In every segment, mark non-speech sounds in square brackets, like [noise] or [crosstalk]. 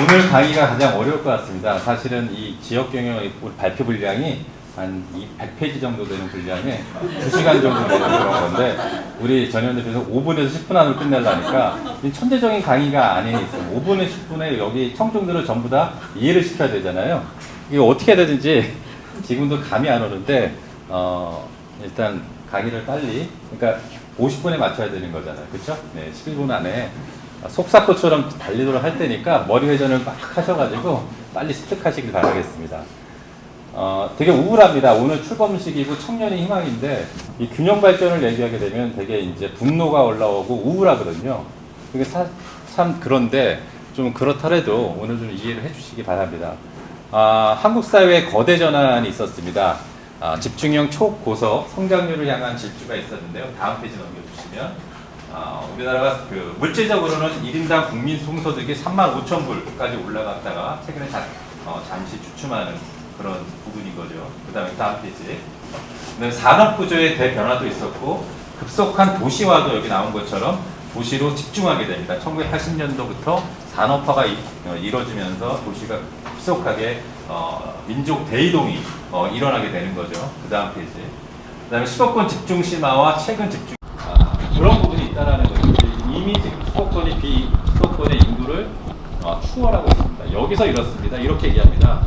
오늘 강의가 가장 어려울 것 같습니다. 사실은 이 지역 경영 우리 발표 분량이 한 100페이지 정도 되는 분량에 2시간 정도 되는 그런 건데 우리 전현 대표에서 5분에서 10분 안으로 끝내려니까 이 천재적인 강의가 있어요. 5분에 10분에 여기 청중들을 전부 다 이해를 시켜야 되잖아요. 이게 어떻게 해야 되는지 지금도 감이 안 오는데 어, 일단 강의를 빨리 그러니까 50분에 맞춰야 되는 거잖아요. 그렇죠? 네, 11분 안에 속사포처럼 달리도록 할 테니까 머리 회전을 막 하셔가지고 빨리 습득하시길 바라겠습니다. 어, 되게 우울합니다. 오늘 출범식이고 청년의 희망인데 이 균형 발전을 얘기하게 되면 되게 이제 분노가 올라오고 우울하거든요. 그게 사- 참 그런데 좀 그렇더라도 오늘 좀 이해를 해주시기 바랍니다. 아, 한국 사회에 거대 전환이 있었습니다. 아, 집중형 초고속 성장률을 향한 질주가 있었는데요. 다음 페이지 넘겨주시면 아, 우리나라가 그 물질적으로는 1인당 국민 총소득이 3만 5천 불까지 올라갔다가 최근에 잠, 어, 잠시 주춤하는 그런 부분인 거죠. 그 다음에 다음 페이지. 그다음에 산업 구조의 대변화도 있었고 급속한 도시화도 여기 나온 것처럼 도시로 집중하게 됩니다. 1980년도부터 산업화가 이, 어, 이루어지면서 도시가 급속하게 어, 민족 대이동이 어, 일어나게 되는 거죠. 그 다음 페이지. 그 다음에 수도권 집중 심화와 최근 집중 있다라는 거죠. 이미 지금 수도권이 비수도권의 인구를 어, 추월하고 있습니다. 여기서 이렇습니다. 이렇게 얘기합니다.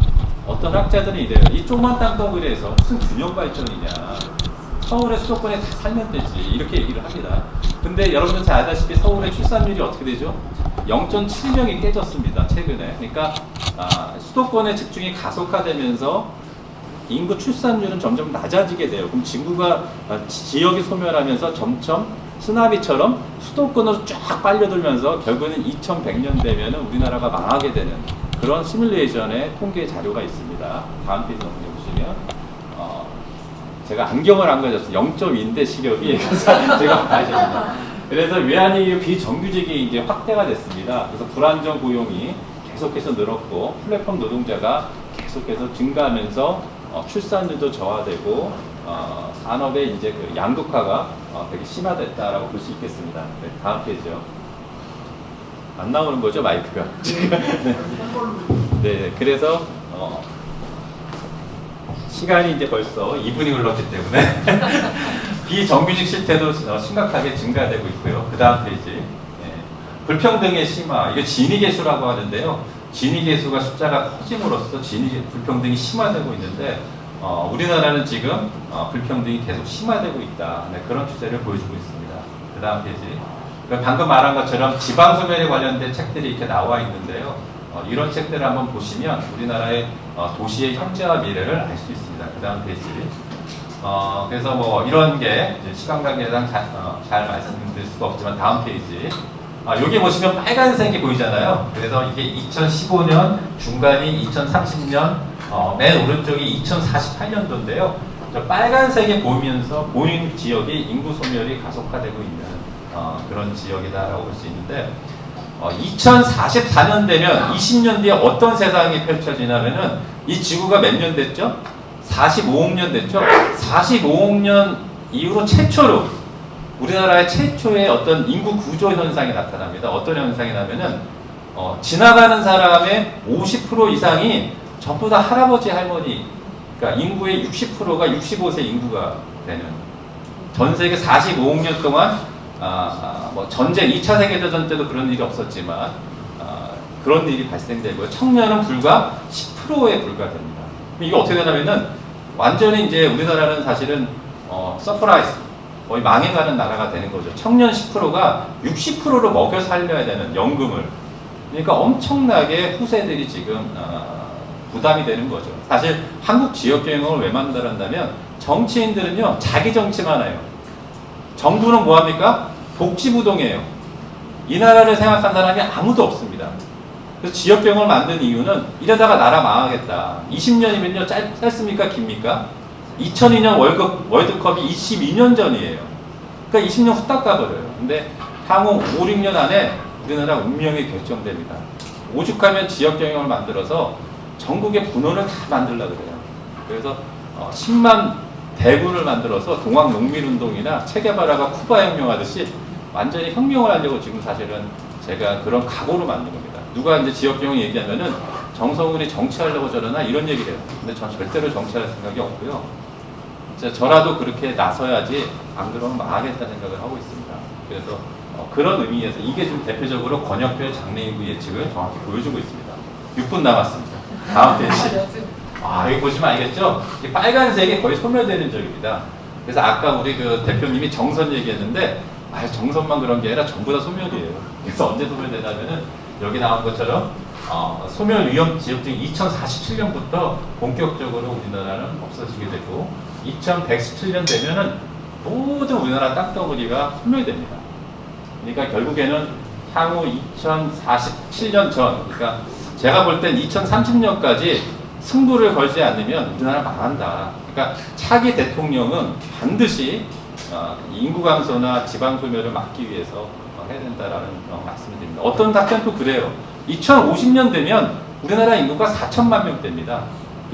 어떤 학자들은 이래요. 이 조그만 땅덩어리에 서 무슨 균형 발전이냐. 서울의 수도권에 다 살면 되지. 이렇게 얘기를 합니다. 근데 여러분들 잘 아다시피 서울의 출산율이 어떻게 되죠? 0.7명이 깨졌습니다. 최근에. 그러니까 아, 수도권의 집중이 가속화되면서 인구 출산율은 점점 낮아지게 돼요. 그럼 진구가 아, 지- 지역이 소멸하면서 점점 쓰나미처럼 수도권으로 쫙 빨려들면서 결국에는 2100년 되면 우리나라가 망하게 되는 그런 시뮬레이션의 통계 자료가 있습니다. 다음 페이지 넘겨보시면 어, 제가 안경을 안 가졌어요. 0.2인데 시력이 [laughs] 제가 됩니다. 그래서 외환위기 비정규직이 이제 확대가 됐습니다. 그래서 불안정 고용이 계속해서 늘었고 플랫폼 노동자가 계속해서 증가하면서 어, 출산율도 저하되고 어, 산업의 이제 그 양극화가 어, 되게 심화됐다라고 볼 수 있겠습니다. 네, 다음 페이지요. 안 나오는 거죠 마이크가. [laughs] 네. 네, 그래서 어, 시간이 이제 벌써 2분이 흘렀기 때문에 [laughs] 비정규직 실태도 어, 심각하게 증가되고 있고요. 그 다음 페이지. 예. 불평등의 심화. 이거 진위 계수라고 하는데요. 진위 계수가 숫자가 커짐으로써 진위 불평등이 심화되고 있는데 어, 우리나라는 지금 어, 불평등이 계속 심화되고 있다. 네, 그런 추세를 보여주고 있습니다. 그 다음 페이지. 그 방금 말한 것처럼 지방 소멸에 관련된 책들이 이렇게 나와 있는데요. 어, 이런 책들을 한번 보시면 우리나라의 어, 도시의 현재와 미래를 알 수 있습니다. 그 다음 페이지. 어, 그래서 뭐 이런 게 시간 관계상 잘, 어, 잘 말씀드릴 수가 없지만 다음 페이지. 아, 여기 보시면 빨간색이 보이잖아요. 그래서 이게 2015년 중간이 2030년 어, 맨 오른쪽이 2048년도인데요. 저 빨간색이 보이면서 보이는 지역이 인구 소멸이 가속화되고 있는 어, 그런 지역이다라고 볼 수 있는데 어, 2044년 되면 20년 뒤에 어떤 세상이 펼쳐지냐면은 이 지구가 몇 년 됐죠? 45억 년 됐죠? 45억 년 이후로 최초로 우리나라의 최초의 어떤 인구 구조 현상이 나타납니다. 어떤 현상이 나면은 어, 지나가는 사람의 50% 이상이 전부 다 할아버지 할머니 그러니까 인구의 60%가 65세 인구가 되는 전 세계 45억 년 동안 아, 아, 뭐 전쟁 2차 세계대전 때도 그런 일이 없었지만 아, 그런 일이 발생되고요. 청년은 불과 10%에 불과됩니다. 이게 어떻게 되냐면은 완전히 이제 우리나라는 사실은 어, 서프라이즈 거의 망해가는 나라가 되는 거죠. 청년 10%가 60%로 먹여 살려야 되는 연금을 그러니까 엄청나게 후세들이 지금 아, 부담이 되는 거죠. 사실 한국 지역 경영을 왜 만들었다면 정치인들은요 자기 정치만 해요. 정부는 뭐 합니까? 복지부동이에요. 이 나라를 생각한 사람이 아무도 없습니다. 그래서 지역경을 만든 이유는 이러다가 나라 망하겠다. 20년이면요 짧, 짧습니까? 깁니까? 2002년 월급, 월드컵이 22년 전이에요. 그러니까 20년 후딱 가버려요. 근데 향후 5, 6년 안에 우리나라 운명이 결정됩니다. 오죽하면 지역 경영을 만들어서 전국의 분원을 다 만들려고 그래요. 그래서 어, 10만 대군을 만들어서 동학 농민운동이나 체게바라가 쿠바 혁명하듯이 완전히 혁명을 하려고 지금 사실은 제가 그런 각오로 만든 겁니다. 누가 이제 지역 경영 얘기하면은 정성훈이 정치하려고 저러나 이런 얘기를 해요. 근데 전 절대로 정치할 생각이 없고요. 저라도 그렇게 나서야지 안 그러면 망하겠다는 생각을 하고 있습니다. 그래서 어, 그런 의미에서 이게 지금 대표적으로 권역별 장래인구 예측을 정확히 보여주고 있습니다. 6분 남았습니다. 다음 페이지. 아, 여기 보시면 알겠죠? 이 빨간색이 거의 소멸되는 적입니다. 그래서 아까 우리 그 대표님이 정선 얘기했는데, 아, 정선만 그런 게 아니라 전부 다 소멸이에요. 그래서 언제 소멸되냐면은 여기 나온 것처럼 어, 소멸 위험 지역증이 2047년부터 본격적으로 우리나라는 없어지게 되고 2117년 되면은 모든 우리나라 땅덩어리가 소멸됩니다. 그러니까 결국에는 향후 2047년 전, 그러니까 제가 볼 땐 2030년까지 승부를 걸지 않으면 우리나라 망한다. 그러니까 차기 대통령은 반드시 어, 인구 감소나 지방 소멸을 막기 위해서 어, 해야 된다라는 어, 말씀을 드립니다. 어떤 답변도 그래요. 2050년 되면 우리나라 인구가 4천만 명대입니다.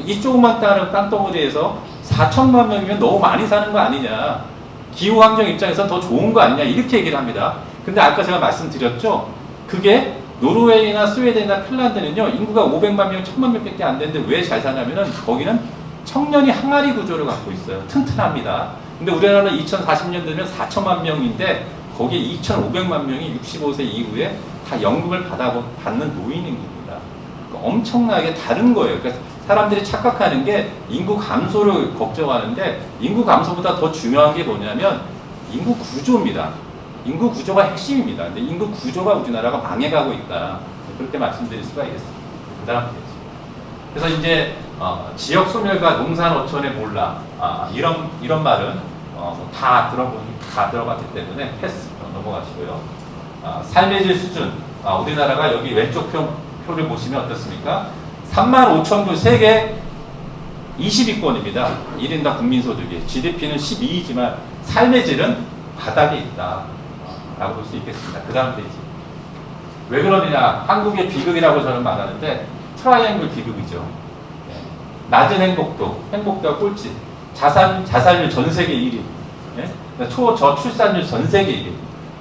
이 조그만 땅, 땅덩어리에서 4천만 명이면 너무 많이 사는 거 아니냐. 기후 환경 입장에서 더 좋은 거 아니냐. 이렇게 얘기를 합니다. 근데 아까 제가 말씀드렸죠. 그게 노르웨이나 스웨덴이나 핀란드는요, 인구가 500만 명, 1000만 명밖에 안 되는데 왜 잘 사냐면은 거기는 청년이 항아리 구조를 갖고 있어요. 튼튼합니다. 근데 우리나라는 2040년 되면 4천만 명인데 거기에 2,500만 명이 65세 이후에 다 연금을 받아 받는 노인 인구입니다. 그러니까 엄청나게 다른 거예요. 그러니까 사람들이 착각하는 게 인구 감소를 걱정하는데 인구 감소보다 더 중요한 게 뭐냐면 인구 구조입니다. 인구 구조가 핵심입니다. 근데 인구 구조가 우리나라가 망해가고 있다. 그렇게 말씀드릴 수가 있겠습니다. 그 다음. 그래서 이제 어, 지역 소멸과 농산 어촌의 몰라 아, 이런 이런 말은 어, 뭐다 들어본 다 들어봤기 때문에 패스 어, 넘어가시고요. 아, 삶의 질 수준 아, 우리나라가 여기 왼쪽 표, 표를 보시면 어떻습니까? 3만 5천 부 세계 20위권입니다. 1인당 국민소득이 GDP는 12이지만 삶의 질은 바닥에 있다. 라고 볼 수 있겠습니다. 그 다음 페이지. 왜 그러느냐? 한국의 비극이라고 저는 말하는데 트라이앵글 비극이죠. 예. 낮은 행복도, 행복도가 꼴찌. 자산, 자살률 전 세계 1위. 예? 초저출산율 전 세계 1위.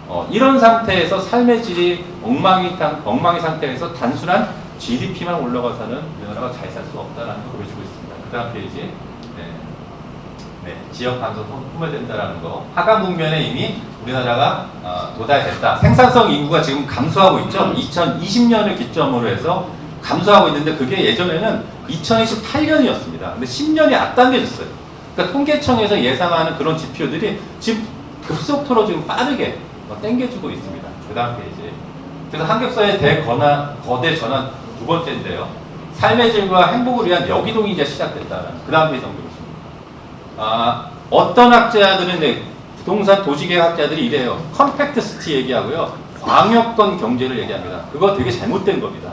어, 이런 상태에서 삶의 질이 엉망이, 상- 엉망이 상태에서 단순한 GDP만 올라가서는 우리나라가 잘 살 수 없다는 걸 보여주고 있습니다. 그 다음 페이지. 네. 네, 지역 감소 소멸된다라는 거. 하강 국면에 이미 우리나라가 어, 도달했다. 생산성 인구가 지금 감소하고 있죠. 2020년을 기점으로 해서 감소하고 있는데 그게 예전에는 2028년이었습니다. 근데 10년이 앞당겨졌어요. 그러니까 통계청에서 예상하는 그런 지표들이 지금 급속도로 지금 빠르게 어, 땡겨지고 있습니다. 그 다음 페이지. 그래서 한국사의 대거나 거대 전환 두 번째인데요. 삶의 질과 행복을 위한 여기동이 이제 시작됐다는 그 다음 페이지 넘겨보십니다 아, 어떤 학자들은 네, 부동산 도시계획학자들이 이래요. 컴팩트 시티 얘기하고요. 광역권 경제를 얘기합니다. 그거 되게 잘못된 겁니다.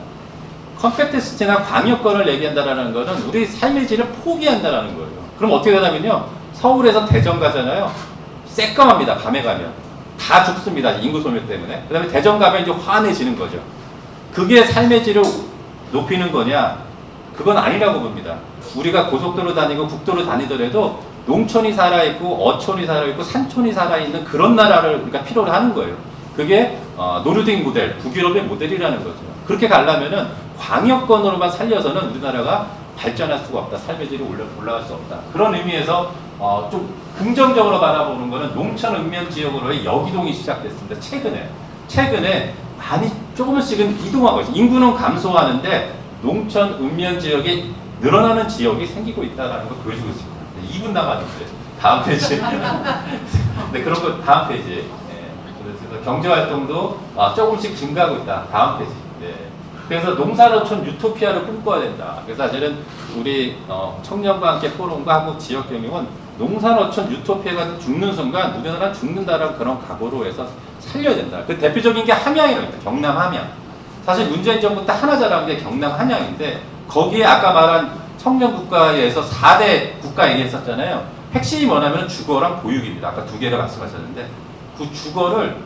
컴팩트 시티나 광역권을 얘기한다라는 거는 우리 삶의 질을 포기한다라는 거예요. 그럼 어떻게 되냐면요. 서울에서 대전 가잖아요. 새까맣니다. 밤에 가면. 다 죽습니다. 인구 소멸 때문에. 그 다음에 대전 가면 이제 환해지는 거죠. 그게 삶의 질을 높이는 거냐? 그건 아니라고 봅니다. 우리가 고속도로 다니고 국도로 다니더라도 농촌이 살아있고 어촌이 살아있고 산촌이 살아있는 그런 나라를 우리가 필요로 하는 거예요. 그게 어, 노르딕 모델, 북유럽의 모델이라는 거죠. 그렇게 가려면은 광역권으로만 살려서는 우리나라가 발전할 수가 없다. 삶의 질이 올라, 올라갈 수 없다. 그런 의미에서 어, 좀 긍정적으로 바라보는 거는 농촌 읍면 지역으로의 여기동이 시작됐습니다. 최근에. 최근에 많이 조금씩은 이동하고 있어요. 인구는 감소하는데 농촌 읍면 지역이 늘어나는 지역이 생기고 있다는 걸 보여주고 있습니다. 네, 2분 남았는데 다음 페이지. [laughs] 네 그런 거 다음 페이지. 네, 그래서 경제 활동도 아, 조금씩 증가하고 있다. 다음 페이지. 네. 그래서 농산어촌 유토피아를 꿈꿔야 된다. 그래서 사실은 우리 어, 청년과 함께 포럼과 한국 지역경영은 농산어촌 유토피아가 죽는 순간 우리나라 죽는다라는 그런 각오로 해서 살려야 된다. 그 대표적인 게 함양이랍니다. 경남 함양. 사실 문재인 정부 때 하나 잘한 게 경남 함양인데 거기에 아까 말한 청년 국가에서 4대 국가 얘기했었잖아요. 핵심이 뭐냐면 주거랑 보육입니다. 아까 두 개를 말씀하셨는데 그 주거를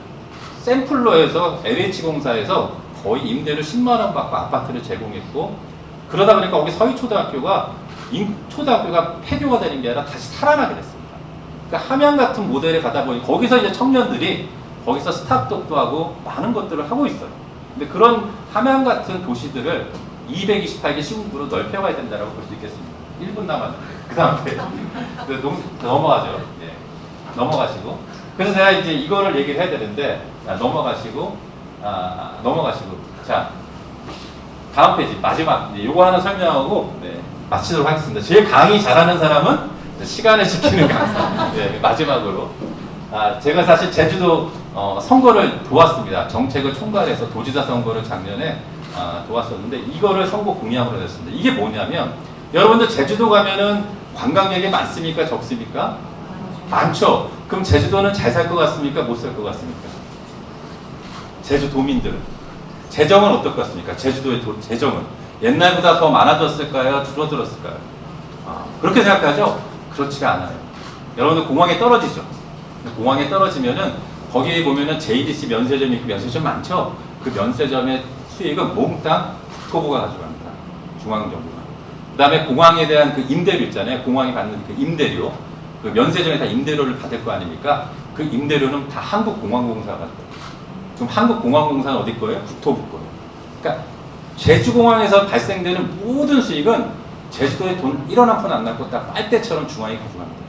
샘플로 해서 LH공사에서 거의 임대료 10만 원 받고 아파트를 제공했고 그러다 보니까 거기 서희초등학교가 인- 초등학교가 폐교가 되는 게 아니라 다시 살아나게 됐습니다. 그러니까 함양 같은 모델에 가다 보니 거기서 이제 청년들이 거기서 스타트업도 하고 많은 것들을 하고 있어요. 근데 그런 함양 같은 도시들을 228개 시군구로 넓혀가야 된다고 볼 수 있겠습니다. 1분 남았는데 그 다음에 그 [laughs] 농- 넘어가죠. 예. 넘어가시고 그래서 제가 이제 이거를 얘기를 해야 되는데 아, 넘어가시고 아, 넘어가시고 자 다음 페이지 마지막 이제 요거 하나 설명하고 네, 마치도록 하겠습니다. 제일 강의 잘하는 사람은 시간을 지키는 강사. 네, 마지막으로 아, 제가 사실 제주도 어, 선거를 도왔습니다. 정책을 총괄해서 도지사 선거를 작년에 아, 도왔었는데 이거를 선거 공약으로 냈습니다. 이게 뭐냐면 여러분들 제주도 가면은 관광객이 많습니까? 적습니까? 많죠. 그럼 제주도는 잘 살 것 같습니까? 못 살 것 같습니까? 제주도민들은 재정은 어떨 것 같습니까? 제주도의 도, 재정은 옛날보다 더 많아졌을까요? 줄어들었을까요? 아, 그렇게 생각하죠? 그렇지가 않아요. 여러분들 공항에 떨어지죠. 공항에 떨어지면은 거기에 보면은 JDC 면세점이 있고 면세점 많죠. 그 면세점의 수익은 몽땅 국토부가 가져갑니다. 중앙정부가. 그 다음에 공항에 대한 그 임대료 있잖아요. 공항이 받는 그 임대료, 그 면세점에 다 임대료를 받을 거 아닙니까? 그 임대료는 다 한국공항공사가 가져요. 그럼 한국공항공사는 어디 거예요? 국토부 거예요. 그러니까 제주공항에서 발생되는 모든 수익은 제주도에 돈 1원 한 푼 안 남고 딱 빨대처럼 중앙이 가져갑니다.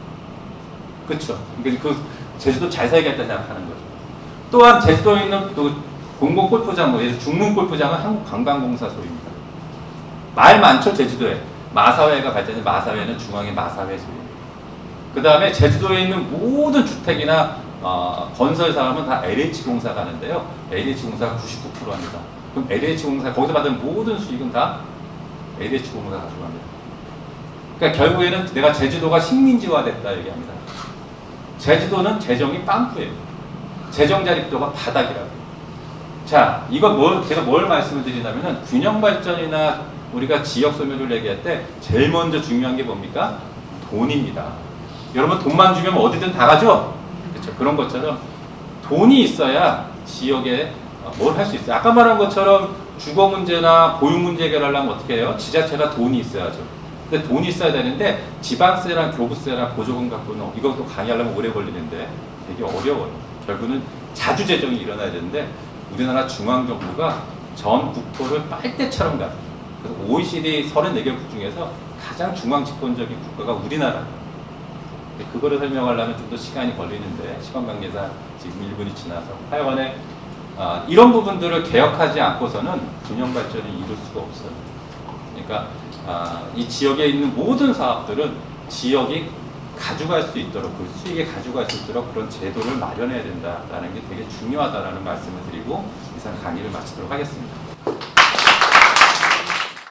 그렇죠. 그러니까 그 제주도 잘 살겠다 생각하는 거죠. 또한 제주도에 있는 또 공공 골프장, 뭐 중문 골프장은 한국관광공사 소유입니다. 말 많죠 제주도에. 마사회가 발전해 마사회는 중앙의 마사회 소유. 그 다음에 제주도에 있는 모든 주택이나 어, 건설 사업은 다 LH공사가 하는데요. LH공사가 99% 합니다. 그럼 LH공사 거기서 받은 모든 수익은 다 LH공사가 가져갑니다. 그러니까 결국에는 내가 제주도가 식민지화됐다 얘기합니다. 제주도는 재정이 빵꾸예요. 재정 자립도가 바닥이라고. 자, 이거 뭘 제가 뭘 말씀을 드리냐면은 균형 발전이나 우리가 지역 소멸을 얘기할 때 제일 먼저 중요한 게 뭡니까? 돈입니다. 여러분 돈만 주면 어디든 다 가죠? 그렇죠. 그런 것처럼 돈이 있어야 지역에 뭘 할 수 있어요. 아까 말한 것처럼 주거 문제나 보육 문제 해결하려면 어떻게 해요? 지자체가 돈이 있어야죠. 근데 돈이 있어야 되는데 지방세랑 교부세랑 보조금 갖고는 이것도 강의하려면 오래 걸리는데 되게 어려워요. 결국은 자주 재정이 일어나야 되는데 우리나라 중앙정부가 전 국토를 빨대처럼 가요. 그래서 OECD 34개국 중에서 가장 중앙 집권적인 국가가 우리나라예요. 근데 그거를 설명하려면 좀 더 시간이 걸리는데 시간 관계상 지금 1분이 지나서 하여간에 아, 이런 부분들을 개혁하지 않고서는 균형 발전을 이룰 수가 없어요. 그러니까 아, 이 지역에 있는 모든 사업들은 지역이 가져갈 수 있도록 그 수익에 가져갈 수 있도록 그런 제도를 마련해야 된다라는 게 되게 중요하다라는 말씀을 드리고 이상 강의를 마치도록 하겠습니다.